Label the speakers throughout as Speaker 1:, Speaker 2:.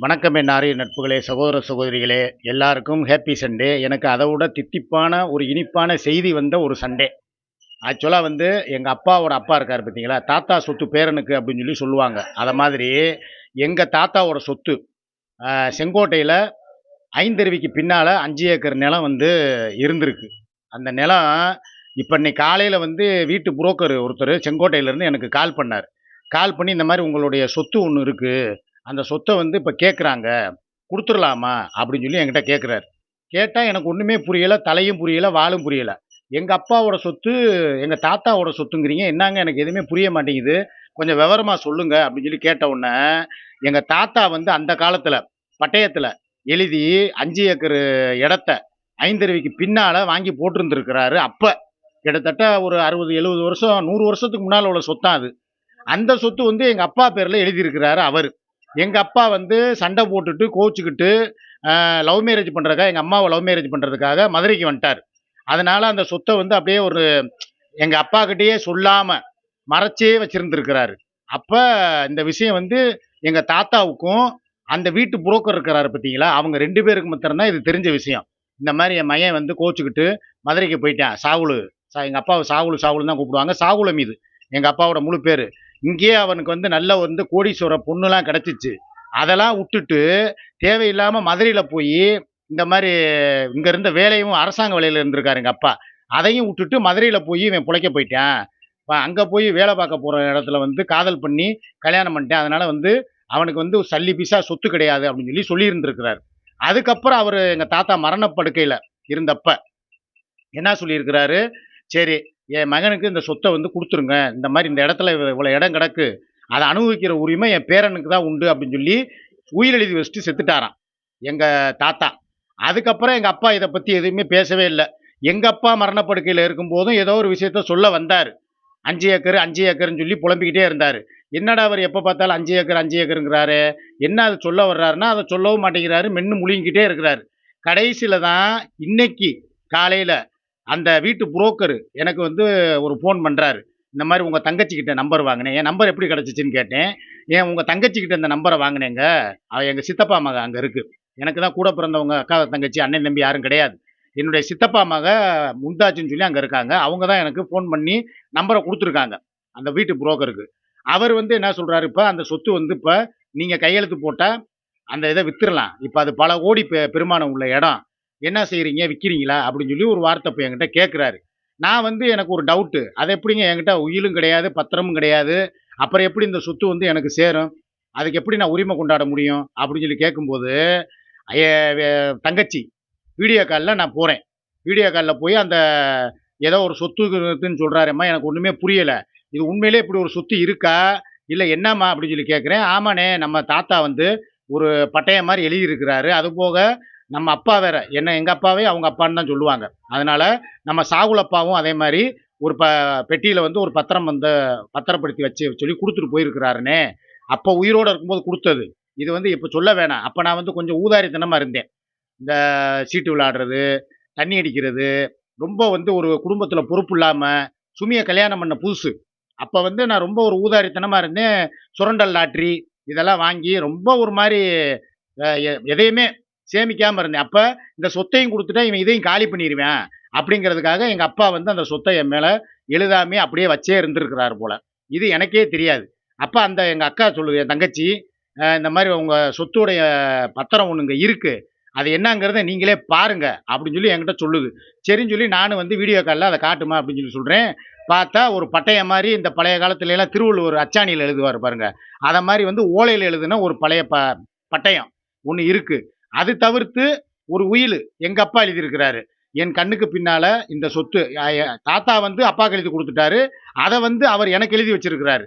Speaker 1: வணக்கம் என் ஆரிய நட்புகளே சகோதர சகோதரிகளே. எல்லாருக்கும் ஹேப்பி சண்டே எனக்கு அதை விட தித்திப்பான ஒரு இனிப்பான செய்தி வந்த ஒரு சண்டே ஆக்சுவலாக வந்து எங்கள் அப்பாவோட அப்பா இருக்கார் பார்த்தீங்களா? தாத்தா சொத்து பேரனுக்கு அப்படின்னு சொல்லி சொல்லுவாங்க. அதை மாதிரி எங்கள் தாத்தாவோட சொத்து செங்கோட்டையில் ஐந்தருவிக்கு பின்னால் அஞ்சு ஏக்கர் நிலம் வந்து இருந்திருக்கு. அந்த நிலம் இப்போ இன்னைக்கு காலையில் வந்து வீட்டு புரோக்கர் ஒருத்தர் செங்கோட்டையிலேருந்து எனக்கு கால் பண்ணார். கால் பண்ணி இந்த மாதிரி உங்களுடைய சொத்து ஒன்று இருக்குது அந்த சொத்தை வந்து இப்போ கேட்குறாங்க கொடுத்துடலாமா? அப்படின்னு சொல்லி என்கிட்ட கேட்குறாரு கேட்டால் எனக்கு ஒன்றுமே புரியலை தலையும் புரியலை வாளும் புரியலை. எங்கள் அப்பாவோட சொத்து எங்கள் தாத்தாவோட சொத்துங்கிறீங்க. என்னங்க எனக்கு எதுவுமே புரிய மாட்டேங்குது. கொஞ்சம் விவரமாக சொல்லுங்க அப்படின்னு சொல்லி கேட்ட உடனே எங்கள் தாத்தா வந்து அந்த காலத்தில் பட்டயத்தில் எழுதி அஞ்சு ஏக்கர் இடத்த ஐந்தருவிக்கு பின்னால் வாங்கி போட்டிருந்துருக்கிறாரு அப்போ. கிட்டத்தட்ட ஒரு அறுபது எழுபது வருஷம் நூறு வருஷத்துக்கு முன்னால் உள்ள சொத்தான் அது. அந்த சொத்து வந்து எங்கள் அப்பா பேரில் எழுதியிருக்கிறாரு அவர். எங்கள் அப்பா வந்து சண்டை போட்டுட்டு கோச்சிக்கிட்டு லவ் மேரேஜ் பண்ணுறதுக்காக எங்கள் அம்மாவை லவ் மேரேஜ் பண்ணுறதுக்காக மதுரைக்கு வந்துட்டார். அதனால் அந்த சொத்தை வந்து அப்படியே ஒரு எங்கள் அப்பாக்கிட்டேயே சொல்லாமல் மறைச்சே வச்சுருந்துருக்கிறாரு. அப்போ இந்த விஷயம் வந்து எங்கள் தாத்தாவுக்கும் அந்த வீட்டு புரோக்கர் இருக்கிறாரு பார்த்தீங்களா? அவங்க ரெண்டு பேருக்கு மாத்திரம்தான் இது தெரிஞ்ச விஷயம். இந்த மாதிரி என் மையன் வந்து கோச்சிக்கிட்டு மதுரைக்கு போயிட்டேன். சாவுலு சா எங்கள் அப்பாவை சாவுலு சாவுலு தான் கூப்பிடுவாங்க. சாகுல மீது எங்கள் அப்பாவோட முழு பேர். இங்கேயே அவனுக்கு வந்து நல்ல வந்து கோடீஸ்வர பொண்ணுலாம் கிடச்சிச்சு. அதெல்லாம் விட்டுட்டு தேவையில்லாமல் மதுரையில் போய் இந்த மாதிரி இங்கே இருந்த வேலையும் அரசாங்க வேலையில் இருந்திருக்காரு எங்கள் அப்பா. அதையும் விட்டுட்டு மதுரையில் போய் இவன் பிழைக்க போயிட்டான். அங்கே போய் வேலை பார்க்க போகிற இடத்துல வந்து காதல் பண்ணி கல்யாணம் பண்ணிட்டேன். அதனால் வந்து அவனுக்கு வந்து சல்லி பீஸா சொத்து கிடையாது அப்படின்னு சொல்லி சொல்லியிருந்திருக்கிறார். அதுக்கப்புறம் அவர் எங்கள் தாத்தா மரணப்படுக்கையில் இருந்தப்ப என்ன சொல்லியிருக்கிறாரு? சரி என் மகனுக்கு இந்த சொத்தை வந்து கொடுத்துருங்க. இந்த மாதிரி இந்த இடத்துல இவ்வளோ இடம் கிடக்கு. அதை அனுபவிக்கிற உரிமை என் பேரனுக்கு தான் உண்டு அப்படின்னு சொல்லி உயிரெழுதி வச்சுட்டு செத்துட்டாராம். எங்கள் தாத்தா. அதுக்கப்புறம் எங்கள் அப்பா இதை பற்றி எதுவுமே பேசவே இல்லை. எங்கள் அப்பா மரணப்படுக்கையில் இருக்கும்போதும் ஏதோ ஒரு விஷயத்த சொல்ல வந்தார். அஞ்சு ஏக்கர் அஞ்சு ஏக்கர்னு சொல்லி புலம்பிக்கிட்டே இருந்தார். என்னடா அவர் எப்போ பார்த்தாலும் அஞ்சு ஏக்கர் அஞ்சு ஏக்கருங்கிறாரு. என்ன அது சொல்ல வர்றாருன்னா அதை சொல்லவும் மாட்டேங்கிறாரு. மென்னு முழுங்கிக்கிட்டே இருக்கிறாரு. கடைசியில் தான் இன்னைக்கு காலையில் அந்த வீட்டு புரோக்கர் எனக்கு வந்து ஒரு ஃபோன் பண்ணுறாரு இந்த மாதிரி உங்கள் தங்கச்சிக்கிட்ட நம்பர் வாங்கினேன். என் நம்பர் எப்படி கிடச்சிச்சின்னு கேட்டேன். ஏன் உங்கள் தங்கச்சிக்கிட்ட இந்த நம்பரை வாங்கினேங்க? அவள் எங்கள் சித்தப்பா மக அங்கே இருக்குது எனக்கு தான் கூட பிறந்தவங்க அக்கா தங்கச்சி அண்ணன் தம்பி யாரும் கிடையாது. என்னுடைய சித்தப்பா மக மும்தாஜுன்னு சொல்லி அங்கே இருக்காங்க. அவங்க தான் எனக்கு ஃபோன் பண்ணி நம்பரை கொடுத்துருக்காங்க. அந்த வீட்டு புரோக்கருக்கு. அவர் வந்து என்ன சொல்கிறாரு இப்போ அந்த சொத்து வந்து இப்போ நீங்கள் கையெழுத்து போட்டால் அந்த இதை விற்றுடலாம் இப்போ அது பல கோடி பெ பெருமானம் உள்ள இடம். என்ன செய்கிறீங்க விற்கிறீங்களா அப்படின்னு சொல்லி ஒரு வார்த்தை இப்போ என்கிட்ட கேட்குறாரு நான் வந்து எனக்கு ஒரு டவுட்டு அது எப்படிங்க என்கிட்ட உயிலும் கிடையாது பத்திரமும் கிடையாது. அப்புறம் எப்படி இந்த சொத்து வந்து எனக்கு சேரும்? அதுக்கு எப்படி நான் உரிமை கொண்டாட முடியும்? அப்படின்னு சொல்லி கேட்கும்போது தங்கச்சி வீடியோ காலில் நான் போகிறேன் வீடியோ காலில் போய் அந்த ஏதோ ஒரு சொத்துன்னு இருக்குன்னு சொல்கிறாரம்மா எனக்கு ஒன்றுமே புரியலை. இது உண்மையிலே இப்படி ஒரு சொத்து இருக்கா? இல்லை என்னம்மா? அப்படின்னு சொல்லி கேட்குறேன் ஆமாண்ணே நம்ம தாத்தா வந்து ஒரு பட்டயம் மாதிரி எழுதியிருக்கிறாரு. அது போக நம்ம அப்பா வேற. என்ன எங்கள் அப்பாவே அவங்க அப்பான்னு தான் சொல்லுவாங்க. அதனால் நம்ம சாகுலப்பாவும் அதே மாதிரி ஒரு ப பெட்டியில் வந்து ஒரு பத்திரம் வந்து பத்திரப்படுத்தி வச்சு சொல்லி கொடுத்துட்டு போயிருக்கிறாருனே. அப்போ உயிரோடு இருக்கும்போது கொடுத்தது. இது வந்து இப்போ சொல்ல வேணாம். அப்போ நான் வந்து கொஞ்சம் ஊதாரித்தனமாக இருந்தேன். இந்த சீட்டு விளையாடுறது தண்ணி அடிக்கிறது ரொம்ப வந்து ஒரு குடும்பத்தில் பொறுப்பு இல்லாமல் சுமியை கல்யாணம் பண்ண புதுசு. அப்போ வந்து நான் ரொம்ப ஒரு ஊதாரித்தனமாக இருந்தேன். சுரண்டல் லாட்ரி இதெல்லாம் வாங்கி ரொம்ப ஒரு மாதிரி எதையுமே சேமிக்காமல் இருந்தேன். அப்போ இந்த சொத்தையும் கொடுத்துட்டா இவன் இதையும் காலி பண்ணிடுவேன் அப்படிங்கிறதுக்காக எங்கள் அப்பா வந்து அந்த சொத்தை என் மேலே எழுதாமே அப்படியே வச்சே இருந்திருக்கிறாரு போல். இது எனக்கே தெரியாது. அப்போ அந்த எங்கள் அக்கா சொல்லுது என் தங்கச்சி இந்த மாதிரி உங்கள் சொத்துடைய பத்திரம் ஒன்று இங்கே இருக்குது அது என்னங்கிறத நீங்களே பாருங்க. அப்படின்னு சொல்லி என்கிட்ட சொல்லுது. சரின்னு சொல்லி நானும் வந்து வீடியோ காலில் அதை காட்டுமா அப்படின்னு சொல்லி சொல்கிறேன் பார்த்தா ஒரு பட்டயம் மாதிரி இந்த பழைய காலத்துல எல்லாம் திருவள்ளுவர் அச்சாணியில் எழுதுவார் பாருங்க. அதை மாதிரி வந்து ஓலையில் எழுதுன ஒரு பழைய ப பட்டயம் ஒன்று இருக்குது அது தவிர்த்து ஒரு உயில் எங்கள் அப்பா எழுதியிருக்கிறாரு. என் கண்ணுக்கு பின்னால் இந்த சொத்து தாத்தா வந்து அப்பாவுக்கு எழுதி கொடுத்துட்டாரு. அதை வந்து அவர் எனக்கு எழுதி வச்சிருக்கிறாரு.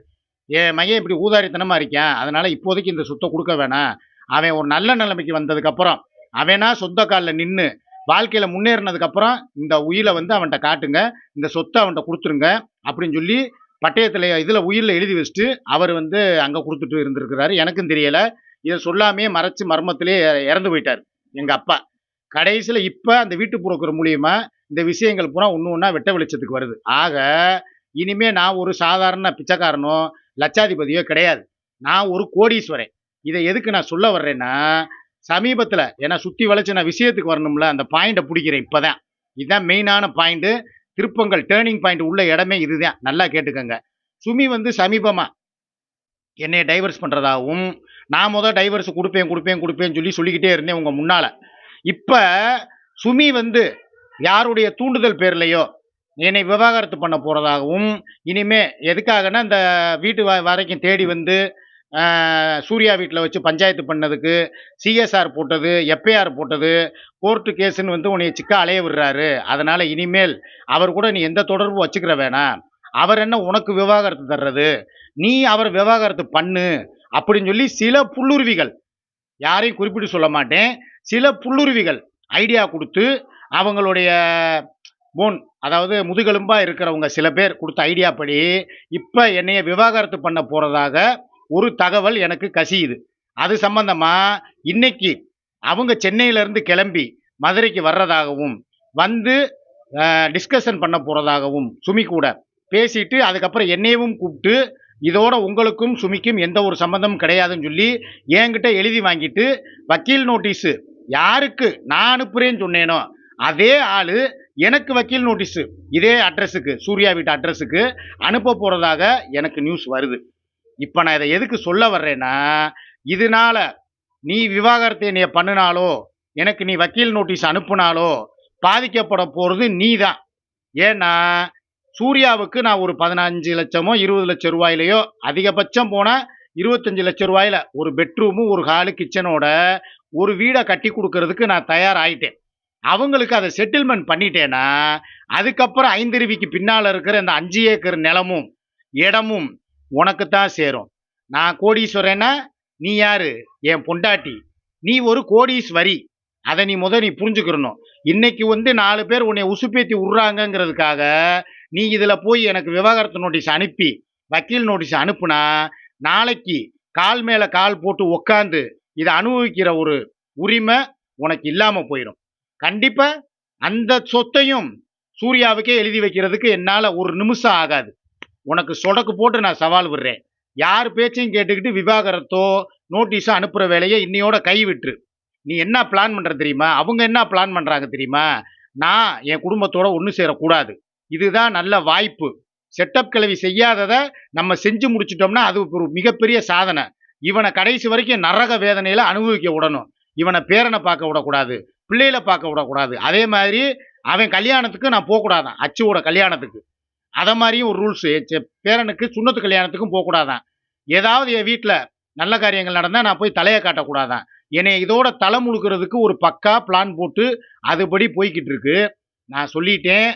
Speaker 1: என் மையன் இப்படி ஊதாரித்தனமாக இருக்கேன் அதனால் இப்போதைக்கு இந்த சொத்தை கொடுக்க வேணாம். அவன் ஒரு நல்ல நிலைமைக்கு வந்ததுக்கப்புறம் அவனா சொந்த காலில் நின்று வாழ்க்கையில் முன்னேறினதுக்கப்புறம் இந்த உயிலை வந்து அவன்கிட்ட காட்டுங்க. இந்த சொத்தை அவன்கிட்ட கொடுத்துருங்க. அப்படின்னு சொல்லி பட்டயத்தில் இதில் உயிரில் எழுதி வச்சுட்டு அவர் வந்து அங்கே கொடுத்துட்டு இருந்திருக்கிறாரு. எனக்கும் தெரியலை. இதை சொல்லாமே மறைச்சு மர்மத்திலே இறந்து போயிட்டார் எங்கள் அப்பா. கடைசியில் இப்போ அந்த வீட்டு புரோக்கர் மூலியமாக இந்த விஷயங்கள் பூரா ஒன்று ஒன்றா வெட்ட வெளிச்சத்துக்கு வருது. ஆக இனிமே நான் ஒரு சாதாரண பிச்சைக்காரனோ லட்சாதிபதியோ கிடையாது. நான் ஒரு கோடீஸ்வரன். இதை எதுக்கு நான் சொல்ல வர்றேன்னா சமீபத்தில் ஏன்னா சுற்றி வளைச்சு நான் விஷயத்துக்கு வரணும்ல அந்த பாயிண்டை பிடிக்கிறேன் இப்போ தான் இதுதான் மெயினான பாயிண்ட்டு திருப்பங்கள் டேர்னிங் பாயிண்ட் உள்ள இடமே இதுதான். நல்லா கேட்டுக்கோங்க. சுமி வந்து சமீபமாக என்னை டைவர்ஸ் பண்ணுறதாகவும் நான் முதல் டைவர்ஸ் கொடுப்பேன் கொடுப்பேன் கொடுப்பேன்னு சொல்லி சொல்லிக்கிட்டே இருந்தேன் உங்கள் முன்னால். இப்போ சுமி வந்து யாருடைய தூண்டுதல் பேர்லையோ என்னை விவாகரத்து பண்ண போகிறதாகவும் இனிமே எதுக்காகன்னா இந்த வீட்டு வ வரைக்கும் தேடி வந்து சூர்யா வீட்டில் வச்சு பஞ்சாயத்து பண்ணதுக்கு சிஎஸ்ஆர் போட்டது எஃப்ஐஆர் போட்டது கோர்ட்டு கேஸுன்னு வந்து உன்னை சிக்கா அலைய விடுறாரு. அதனால் இனிமேல் அவர் கூட நீ எந்த தொடர்பும் வச்சுக்கிற வேணாம். அவர் என்ன உனக்கு விவாகரத்து தர்றது? நீ அவர் விவாகரத்து பண்ணு. அப்படின்னு சொல்லி சில புல்லுருவிகள். யாரையும் குறிப்பிட்டு சொல்ல மாட்டேன். சில புல்லுருவிகள் ஐடியா கொடுத்து அவங்களுடைய போன் அதாவது முதுகெலும்பாக இருக்கிறவங்க சில பேர் கொடுத்த ஐடியா படி இப்போ என்னைய விவாகரத்து பண்ண போகிறதாக ஒரு தகவல் எனக்கு கசியுது. அது சம்பந்தமாக இன்னைக்கு அவங்க சென்னையிலேருந்து கிளம்பி மதுரைக்கு வர்றதாகவும் வந்து டிஸ்கஷன் பண்ண போகிறதாகவும் சுமி கூட பேசிட்டு அதுக்கப்புறம் என்னையவும் கூப்பிட்டு இதோட உங்களுக்கும் சுமிக்கும் எந்த ஒரு சம்பந்தமும் கிடையாதுன்னு சொல்லி என்கிட்ட எழுதி வாங்கிட்டு வக்கீல் நோட்டீஸு. யாருக்கு நான் அனுப்புறேன்னு சொன்னேனோ அதே ஆள் எனக்கு வக்கீல் நோட்டீஸு. இதே அட்ரஸுக்கு சூர்யா வீட்டு அட்ரஸுக்கு அனுப்ப போகிறதாக எனக்கு நியூஸ் வருது. இப்போ நான் இதை எதுக்கு சொல்ல வர்றேன்னா இதனால நீ விவாகரத்தை நீ பண்ணினாலோ எனக்கு நீ வக்கீல் நோட்டீஸ் அனுப்புனாலோ பாதிக்கப்பட போகிறது நீ தான் ஏன்னா சூர்யாவுக்கு நான் ஒரு பதினஞ்சு லட்சமோ இருபது லட்சம் ரூபாயிலையோ அதிகபட்சம் போனால் இருபத்தஞ்சு லட்சம் ரூபாயில. ஒரு பெட்ரூமும் ஒரு ஹாலு கிச்சனோட ஒரு வீடை கட்டி கொடுக்கறதுக்கு நான் தயாராகிட்டேன் அவங்களுக்கு அதை செட்டில்மெண்ட் பண்ணிட்டேன்னா அதுக்கப்புறம் ஐந்தருவிக்கு பின்னால் இருக்கிற இந்த அஞ்சு ஏக்கர் நிலமும் இடமும் உனக்கு தான் சேரும். நான் கோடீஸ்வரன்னா நீ யாரு? என் பொண்டாட்டி. நீ ஒரு கோடீஸ்வரி. அதை நீ முத நீ புரிஞ்சுக்கிறணும் இன்னைக்கு வந்து நாலு பேர் உன்னை உசுப்பேத்தி விட்றாங்கங்கிறதுக்காக நீ இதில் போய் எனக்கு விவாகரத்து நோட்டீஸ் அனுப்பி வக்கீல் நோட்டீஸ் அனுப்புனா நாளைக்கு கால் மேலே கால் போட்டு உக்காந்து இதை அனுபவிக்கிற ஒரு உரிமை உனக்கு இல்லாமல் போயிடும் கண்டிப்பாக அந்த சொத்தையும் சூர்யாவுக்கே எழுதி வைக்கிறதுக்கு என்னால் ஒரு நிமிஷம் ஆகாது. உனக்கு சொடக்கு போட்டு நான் சவால் விடுறேன். யார் பேச்சையும் கேட்டுக்கிட்டு விவாகரத்தோ நோட்டீஸோ அனுப்புகிற வேலையை இன்னையோட கை விட்டுரு. நீ என்ன பிளான் பண்ணுற தெரியுமா? அவங்க என்ன பிளான் பண்ணுறாங்க தெரியுமா? நான் என் குடும்பத்தோட ஒன்று சேரக்கூடாது. இதுதான் நல்ல வாய்ப்பு. செட்டப் கிளவி செய்யாததை நம்ம செஞ்சு முடிச்சிட்டோம்னா அது ஒரு மிகப்பெரிய சாதனை. இவனை கடைசி வரைக்கும் நரக வேதனையில் அனுபவிக்க விடணும். இவனை பேரனை பார்க்க விடக்கூடாது. பிள்ளையில பார்க்க விடக்கூடாது. அதே மாதிரி அவன் கல்யாணத்துக்கு நான் போகக்கூடாதான். அச்சுவோட கல்யாணத்துக்கு. அதை மாதிரியும் ஒரு ரூல்ஸு பேரனுக்கு சுண்ணத்து கல்யாணத்துக்கும் போகக்கூடாதான். ஏதாவது என் வீட்டில் நல்ல காரியங்கள் நடந்தால் நான் போய் தலையை காட்டக்கூடாதான். என்னை இதோட தலை முழுக்கிறதுக்கு ஒரு பக்கா பிளான் போட்டு அதுபடி போய்கிட்டு இருக்கு. நான் சொல்லிட்டேன்.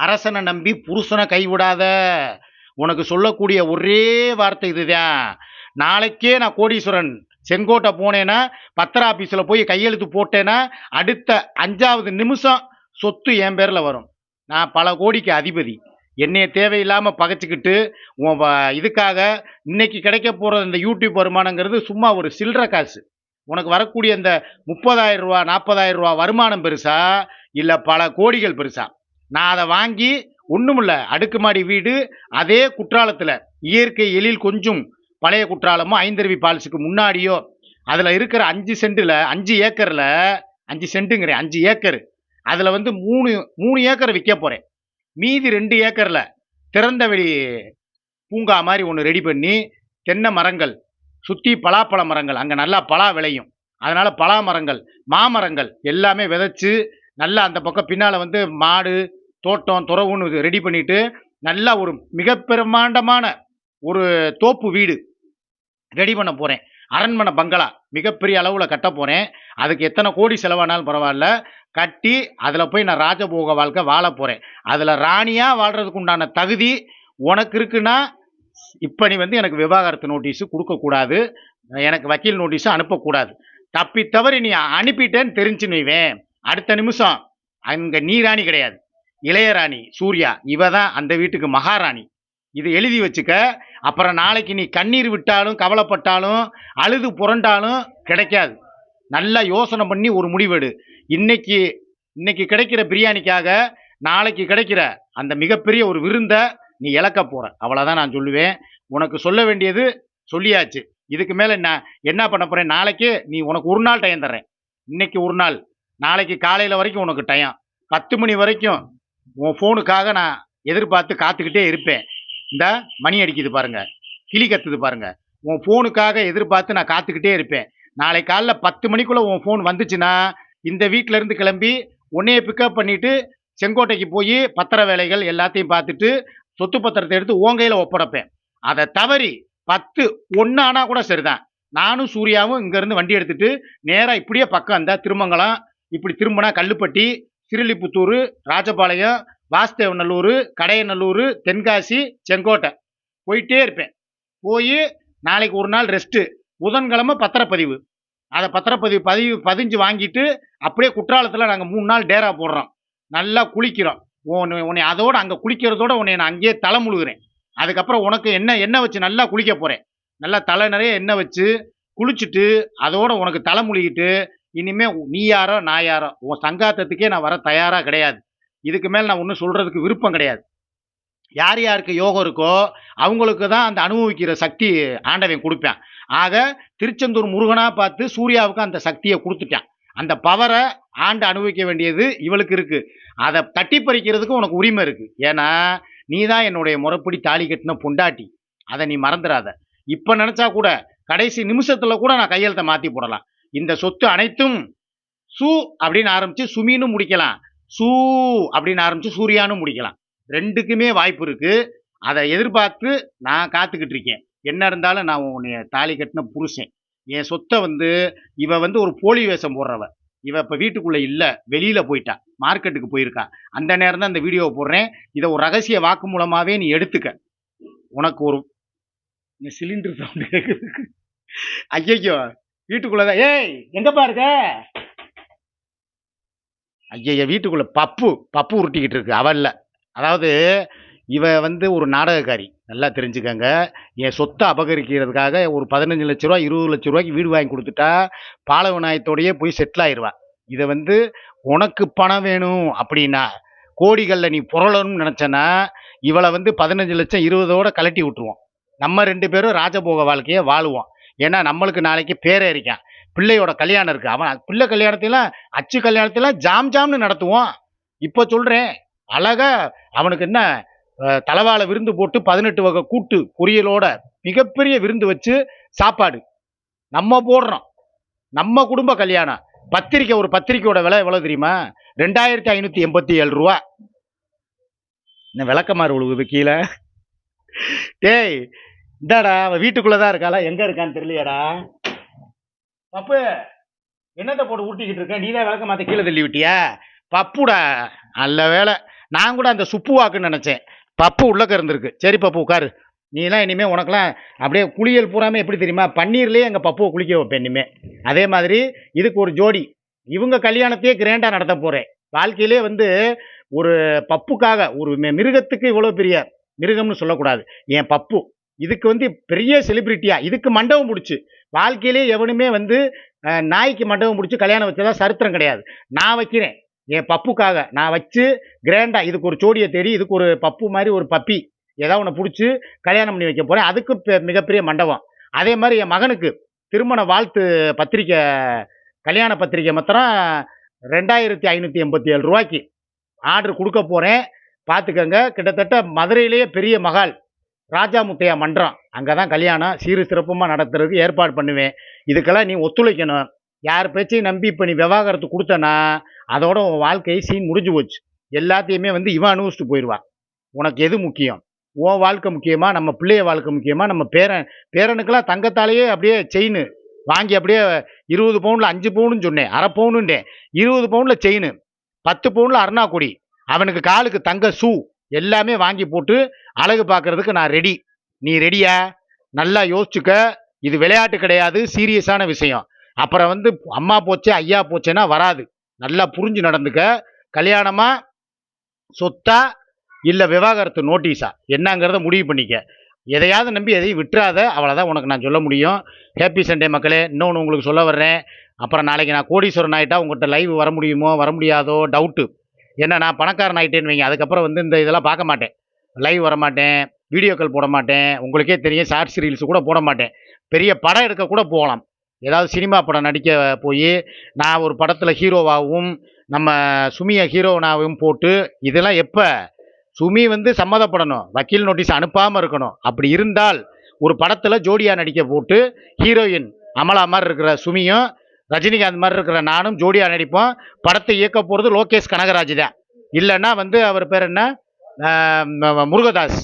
Speaker 1: அரசனை நம்பி புருஷனை கைவிடாத. உனக்கு சொல்லக்கூடிய ஒரே வார்த்தை இதுதான். நாளைக்கே நான் கோடீஸ்வரன் செங்கோட்டை போனேன்னா பத்திர ஆஃபீஸில் போய் கையெழுத்து போட்டேன்னா அடுத்த அஞ்சாவது நிமிஷம் சொத்து என் பேரில் வரும். நான் பல கோடிக்கு அதிபதி. என்னைய தேவையில்லாமல் பகைச்சிக்கிட்டு உன் வ- இதுக்காக இன்னைக்கு கிடைக்க போகிற இந்த யூடியூப் வருமானங்கிறது சும்மா ஒரு சில்லற காசு. உனக்கு வரக்கூடிய இந்த முப்பதாயிரம் ரூபா நாற்பதாயிரம் ரூபா வருமானம் பெருசா? இல்லை பல கோடிகள் பெருசா? நான் அதை வாங்கி ஒன்றுமில்ல அடுக்குமாடி வீடு அதே குற்றாலத்தில். இயற்கை எழில் கொஞ்சம் பழைய குற்றாலமோ ஐந்தருவி பால்ஸுக்கு முன்னாடியோ அதில் இருக்கிற அஞ்சு சென்டில் அஞ்சு ஏக்கரில் அஞ்சு சென்ட்டுங்கிறேன் அஞ்சு ஏக்கர். அதில் வந்து மூணு மூணு ஏக்கர் விற்க போகிறேன் மீதி ரெண்டு ஏக்கரில் திறந்த வெளி பூங்கா மாதிரி ஒன்று ரெடி பண்ணி தென்னை மரங்கள் சுற்றி பலாப்பழ மரங்கள் அங்கே நல்லா பலா விளையும். அதனால் பலா மரங்கள் மாமரங்கள் எல்லாமே விதைச்சி நல்லா அந்த பக்கம் பின்னால் வந்து மாடு தோட்டம் துறவுன்னு ரெடி பண்ணிட்டு நல்லா ஒரு மிக பிரமாண்டமான ஒரு தோப்பு வீடு ரெடி பண்ண போகிறேன் அரண்மனை பங்களா மிகப்பெரிய அளவில் கட்ட போகிறேன் அதுக்கு எத்தனை கோடி செலவானாலும் பரவாயில்ல. கட்டி அதில் போய் நான் ராஜபோக வாழ்க்கை வாழ போகிறேன் அதில் ராணியாக வாழ்கிறதுக்கு உண்டான தகுதி உனக்கு இருக்குன்னா இப்போ நீ வந்து எனக்கு விவாகரத்து நோட்டீஸு கொடுக்கக்கூடாது எனக்கு வக்கீல் நோட்டீஸு அனுப்பக்கூடாது தப்பி தவறி நீ அனுப்பிட்டேன்னு தெரிஞ்சு நீவேன் அடுத்த நிமிஷம் அங்கே நீ ராணி கிடையாது. இளையராணி சூர்யா இவ தான் அந்த வீட்டுக்கு மகாராணி. இது எழுதி வச்சுக்க அப்புறம் நாளைக்கு நீ கண்ணீர் விட்டாலும் கவலைப்பட்டாலும் அழுது புரண்டாலும் கிடைக்காது. நல்லா யோசனை பண்ணி ஒரு முடிவெடு. இன்னைக்கு இன்னைக்கு கிடைக்கிற பிரியாணிக்காக நாளைக்கு கிடைக்கிற அந்த மிகப்பெரிய ஒரு விருந்தை நீ இழக்க போகிற அவ்வளோதான் நான் சொல்லுவேன். உனக்கு சொல்ல வேண்டியது சொல்லியாச்சு. இதுக்கு மேலே நான் என்ன பண்ண போகிறேன் நாளைக்கு நீ உனக்கு ஒரு நாள் டைம் தர்றேன். இன்னைக்கு ஒரு நாள். நாளைக்கு காலையில் வரைக்கும் உனக்கு டைம் பத்து மணி வரைக்கும் உன் ஃபோனுக்காக நான் எதிர்பார்த்து காத்துக்கிட்டே இருப்பேன். இந்த மணி அடிக்குது பாருங்க. கிளி கத்துது பாருங்க. உன் ஃபோனுக்காக எதிர்பார்த்து நான் காத்துக்கிட்டே இருப்பேன். நாளை காலைல பத்து மணிக்குள்ளே உன் ஃபோன் வந்துச்சுன்னா இந்த வீட்டிலேருந்து கிளம்பி உன்னையே பிக்கப் பண்ணிவிட்டு செங்கோட்டைக்கு போய் பத்திர வேலைகள் எல்லாத்தையும் பார்த்துட்டு சொத்து பத்திரத்தை எடுத்து உன் கையில ஒப்படைப்பேன். அதை தவறி பத்து ஒன்று ஆனால் கூட சரிதான். நானும் சூர்யாவும் இங்கேருந்து வண்டி எடுத்துகிட்டு நேராக இப்படியே பக்கம் அந்த திருமங்கலம் இப்படி திரும்பினா கல்லுப்பட்டி சிறுலிபுத்தூர் ராஜபாளையம் வாசுதேவநல்லூர் கடையநல்லூர் தென்காசி செங்கோட்டை. போயிட்டே இருப்பேன். போய் நாளைக்கு ஒரு நாள் ரெஸ்ட்டு புதன்கிழமை பத்திரப்பதிவு. அதை பத்திரப்பதிவு பதிவு பதிஞ்சு வாங்கிட்டு அப்படியே குற்றாலத்தில் நாங்கள் மூணு நாள் டேரா போடுறோம். நல்லா குளிக்கிறோம். உன்னை உன்னை அதோட அங்கே குளிக்கிறதோட உன்னை நான் அங்கேயே தலை முழுகிறேன். அதுக்கப்புறம் உனக்கு என்ன எண்ணெய் வச்சு நல்லா குளிக்க போகிறேன் நல்லா தலை நிறைய எண்ணெய் வச்சு குளிச்சுட்டு அதோட உனக்கு தலை முழுகிட்டு இனிமே நீ யாரோ நான் யாரோ உன் சங்காத்தத்துக்கே நான் வர தயாராக கிடையாது. இதுக்கு மேல் நான் ஒன்றும் சொல்கிறதுக்கு விருப்பம் கிடையாது. யார் யாருக்கு யோகம் இருக்கோ அவங்களுக்கு தான் அந்த அனுபவிக்கிற சக்தி ஆண்டவன் கொடுப்பேன். ஆக திருச்செந்தூர் முருகனாக பார்த்து சூர்யாவுக்கு அந்த சக்தியை கொடுத்துட்டான். அந்த பவரை ஆண்டு அனுபவிக்க வேண்டியது இவளுக்கு இருக்குது அதை தட்டி பறிக்கிறதுக்கு உனக்கு உரிமை இருக்குது ஏன்னா நீ தான் என்னுடைய முறைப்படி தாலி கட்டின பொண்டாட்டி. அதை நீ மறந்துடாத இப்போ நினச்சா கூட கடைசி நிமிஷத்தில் கூட நான் கையெழுத்தை மாற்றி போடலாம். இந்த சொத்து அனைத்தும் சு அப்படின்னு ஆரம்பிச்சு சுமின்னு முடிக்கலாம். சூ அப்படின்னு ஆரம்பிச்சு சூரியானும் முடிக்கலாம். ரெண்டுக்குமே வாய்ப்பு இருக்கு. அதை எதிர்பார்த்து நான் காத்துக்கிட்டு இருக்கேன். என்ன இருந்தாலும் நான் உன்னைய தாலி கட்டின புருஷன். என் சொத்தை வந்து இவ வந்து ஒரு போலி வேஷம் போடுறவ. இவ இப்போ வீட்டுக்குள்ள இல்லை. வெளியில போயிட்டா. மார்க்கெட்டுக்கு போயிருக்கா. அந்த நேரம் தான் இந்த வீடியோவை போடுறேன். இதை ஒரு ரகசிய வாக்கு மூலமாவே நீ எடுத்துக்க. உனக்கு ஒரு சிலிண்டர் சவுண்டு ஐயோ வீட்டுக்குள்ளதான். ஏய் எங்கப்பா இருக்க? ஐயா வீட்டுக்குள்ள பப்பு பப்பு உருட்டிக்கிட்டு இருக்கு. அவல்ல அதாவது இவ வந்து ஒரு நாடகக்காரி. நல்லா தெரிஞ்சுக்கங்க. என் சொத்தை அபகரிக்கிறதுக்காக ஒரு பதினஞ்சு லட்ச ரூபா இருபது லட்ச ரூபாய்க்கு வீடு வாங்கி கொடுத்துட்டா பாலவிநாயகத்தோடையே போய் செட்டில் ஆயிடுவா இதை வந்து உனக்கு பணம் வேணும் அப்படின்னா கோடிகளில் நீ புரளணும்னு நினச்சனா இவளை வந்து பதினஞ்சு லட்சம் இருபதோட கலட்டி விட்டுருவோம். நம்ம ரெண்டு பேரும் ராஜபோக வாழ்க்கையை வாழுவோம். ஏன்னா நம்மளுக்கு நாளைக்கு பேரே இருக்கான். பிள்ளையோட கல்யாணம் இருக்குது அவன் பிள்ளை கல்யாணத்திலாம் அச்சு கல்யாணத்திலாம் ஜாம் ஜாம்னு நடத்துவோம் இப்போ சொல்கிறேன் அழகா அவனுக்கு என்ன அஹ், தலவாழை விருந்து போட்டு பதினெட்டு வகை கூட்டு பொரியலோட மிகப்பெரிய விருந்து வச்சு சாப்பாடு. நம்ம போடுறோம். நம்ம குடும்ப கல்யாணம். பத்திரிக்கை ஒரு பத்திரிக்கையோட விலை எவ்வளோ தெரியுமா? ரெண்டாயிரத்தி ஐநூற்றி எண்பத்தி ஏழு ரூபா. என்ன விளக்கமாறு உழுகுது கீழே? டேய் இந்தாடா அவன் வீட்டுக்குள்ளே தான் இருக்காளா? எங்கே இருக்கான்னு தெரியலையாடா. பப்பு என்னத்தை போட்டு ஊட்டிக்கிட்டு இருக்க? நீ தான் விளக்க மாத்த கீழே தள்ளி விட்டியா? பப்புடா நல்ல வேலை நான் கூட அந்த சுப்பு வாக்குன்னு நினச்சேன். பப்பு உள்ளக்க இருந்திருக்கு சரி பப்பு உட்காரு. நீலாம் இனிமே உனக்கெல்லாம் அப்படியே குளியல் பூராமே எப்படி தெரியுமா? பன்னீர்லேயே எங்கள் பப்புவை குளிக்க வைப்பேன் இனிமே. அதே மாதிரி இதுக்கு ஒரு ஜோடி. இவங்க கல்யாணத்தையே கிராண்டாக நடத்த போகிறேன் வாழ்க்கையிலே வந்து ஒரு பப்புக்காக ஒரு மிருகத்துக்கு இவ்வளோ பெரிய மிருகம்னு சொல்லக்கூடாது. என் பப்பு. இதுக்கு வந்து பெரிய செலிபிரிட்டியா இதுக்கு மண்டபம் பிடிச்சி. வாழ்க்கையிலே எவனுமே வந்து நாய்க்கு மண்டபம் பிடிச்சி கல்யாணம் வச்சதா சரித்திரம் கிடையாது. நான் வைக்கிறேன். என் பப்புக்காக நான் வச்சு கிராண்டாக இதுக்கு ஒரு ஜோடியை தேடி இதுக்கு ஒரு பப்பு மாதிரி ஒரு பப்பி ஏதாவது ஒன்று பிடிச்சி கல்யாணம் பண்ணி வைக்க போகிறேன் அதுக்கு பெ- மிகப்பெரிய மண்டபம். அதே மாதிரி என் மகனுக்கு திருமண வாழ்த்து பத்திரிக்கை கல்யாண பத்திரிக்கை மாத்திரம் ரெண்டாயிரத்தி ஐநூற்றி எண்பத்தி ஏழு ரூபாய்க்கு ஆர்டர் கொடுக்க போகிறேன் பார்த்துக்கங்க. கிட்டத்தட்ட மதுரையிலேயே பெரிய மகால். ராஜா முத்தையா மன்றம். அங்கே தான் கல்யாணம். சீரு சிறப்புமாக நடத்துறதுக்கு ஏற்பாடு பண்ணுவேன். இதுக்கெல்லாம் நீ ஒத்துழைக்கணும். யார் பேச்சையும் நம்பி இப்போ நீ விவாகரத்து கொடுத்தனா அதோட உன் வாழ்க்கை சீன் முடிஞ்சு போச்சு. எல்லாத்தையுமே வந்து இவன் அனுபவிச்சுட்டு போயிடுவா. உனக்கு எது முக்கியம்? உன் வாழ்க்கை முக்கியமாக நம்ம பிள்ளைய வாழ்க்கை முக்கியமாக நம்ம பேரன் பேரனுக்கெல்லாம் தங்கத்தாலேயே அப்படியே செயின் வாங்கி அப்படியே இருபது பவுனில் அஞ்சு பவுனுன்னு சொன்னேன். அரை பவுனுன்றேன் இருபது பவுனில் செயின் பத்து பவுனில் அருணாக்குடி. அவனுக்கு காலுக்கு தங்க ஷூ எல்லாமே வாங்கி போட்டு அழகு பார்க்கறதுக்கு நான் ரெடி நீ ரெடியா நல்லா யோசிச்சுக்க. இது விளையாட்டு கிடையாது சீரியஸான விஷயம். அப்புறம் வந்து அம்மா போச்சே ஐயா போச்சேன்னா வராது. நல்லா புரிஞ்சு நடந்துக்க. கல்யாணமா? சொத்தா? இல்லை விவாகரத்து நோட்டீஸா என்னங்கிறத முடிவு பண்ணிக்க. எதையாவது நம்பி எதையும் விட்டுறாத. அவ்வளோதான் உனக்கு நான் சொல்ல முடியும். ஹேப்பி சண்டே மக்களே. இன்னொன்று உங்களுக்கு சொல்ல வர்றேன். அப்புறம் நாளைக்கு நான் கோடீஸ்வரன் ஆகிட்டா உங்கள்கிட்ட லைவ் வர முடியுமோ வர முடியாதோ? டவுட்டு ஏன்னா நான் பணக்காரன் ஆகிட்டேன்னு வைங்க. அதுக்கப்புறம் வந்து இந்த இதெல்லாம் பார்க்க மாட்டேன். லைவ் வர மாட்டேன் வீடியோக்கள் போட மாட்டேன். உங்களுக்கே தெரியும் ஷார்ட்ஸ் ரீல்ஸ் கூட போட மாட்டேன். பெரிய படம் எடுக்க கூட போகலாம். ஏதாவது சினிமா படம் நடிக்க போய் நான் ஒரு படத்தில் ஹீரோவாகவும் நம்ம சுமியை ஹீரோனாகவும் போட்டு இதெல்லாம் எப்போ? சுமி வந்து சம்மதப்படணும். வக்கீல் நோட்டீஸ் அனுப்பாமல் இருக்கணும். அப்படி இருந்தால் ஒரு படத்தில் ஜோடியாக நடிக்க போட்டு ஹீரோயின் அமலா மாதிரி இருக்கிற சுமியும் ரஜினிகாந்த் மாதிரி இருக்கிற நானும் ஜோடியாக நடிப்போம். படத்தை இயக்க போகிறது லோகேஷ் கனகராஜ் தான். இல்லைன்னா வந்து அவர் பேர் என்ன? முருகதாஸ்.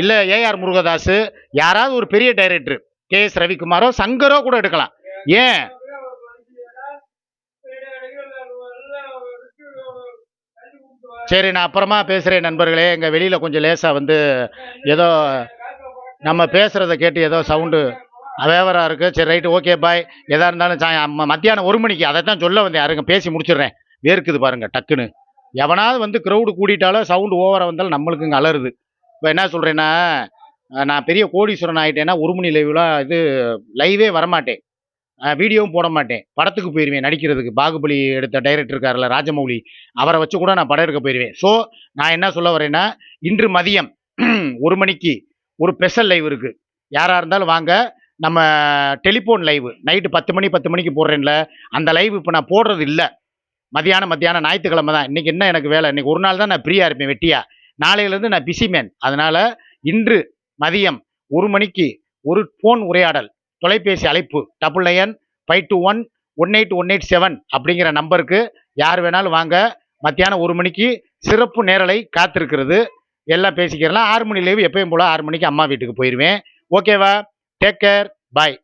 Speaker 1: இல்லை ஏஆர் முருகதாஸ். யாராவது ஒரு பெரிய டைரக்டர் கே எஸ் ரவிக்குமாரோ சங்கரோ கூட எடுக்கலாம். ஏன்? சரி நான் அப்புறமா பேசுகிறேன் நண்பர்களே. எங்கள் வெளியில் கொஞ்சம் லேசாக வந்து ஏதோ நம்ம பேசுகிறத கேட்டு ஏதோ சவுண்டு வேவராக இருக்குது சரி ரைட்டு. Okay bye. எதாக இருந்தாலும் சாய் மத்தியானம் ஒரு மணிக்கு அதை தான் சொல்ல வந்தேன் யாருங்க? பேசி முடிச்சிடுறேன். வேர்க்குது பாருங்கள் டக்குன்னு. எவனாவது வந்து க்ரௌடு கூட்டிட்டாலும் சவுண்டு ஓவராக வந்தாலும் நம்மளுக்கு இங்கே அலறுது. இப்போ என்ன சொல்கிறேன்னா நான் பெரிய கோடீஸ்வரன் ஆகிட்டேன்னா ஒரு மணி லைவ்லாம் இது லைவே வரமாட்டேன். வீடியோவும் போட மாட்டேன். படத்துக்கு போயிடுவேன் நடிக்கிறதுக்கு. பாகுபலி எடுத்த டைரக்டர் இருக்கார்ல ராஜமௌலி அவரை வச்சு கூட நான் படம் எடுக்க போயிடுவேன் ஸோ நான் என்ன சொல்ல வரேன்னா இன்று மதியம் ஒரு மணிக்கு ஒரு ஸ்பெஷல் லைவ் இருக்குது யாராக இருந்தாலும் வாங்க. நம்ம டெலிஃபோன் லைவ் நைட்டு பத்து மணி பத்து மணிக்கு போடுறேன்ல. அந்த லைவ் இப்போ நான் போடுறது இல்லை. மதியானம் மத்தியானம் ஞாயிற்றுக்கிழமை தான். இன்றைக்கி என்ன எனக்கு வேலை? இன்றைக்கி ஒரு நாள் தான் நான் ஃப்ரீயாக இருப்பேன் வெட்டியா. நாளையிலேருந்து நான் பிஸி மேன் அதனால் இன்று மதியம் ஒரு மணிக்கு ஒரு ஃபோன் உரையாடல் தொலைபேசி அழைப்பு double nine five two one one eight one eight seven அப்படிங்கிற நம்பருக்கு யார் வேணாலும் வாங்க. மத்தியானம் ஒரு மணிக்கு சிறப்பு நேரலை காத்திருக்கிறது. எல்லாம் பேசிக்கிறலாம். ஆறு மணி லைவ் எப்பயும் போல் ஆறு மணிக்கு அம்மா வீட்டுக்கு போயிடுவேன் ஓகேவா டேக் கேர் பாய்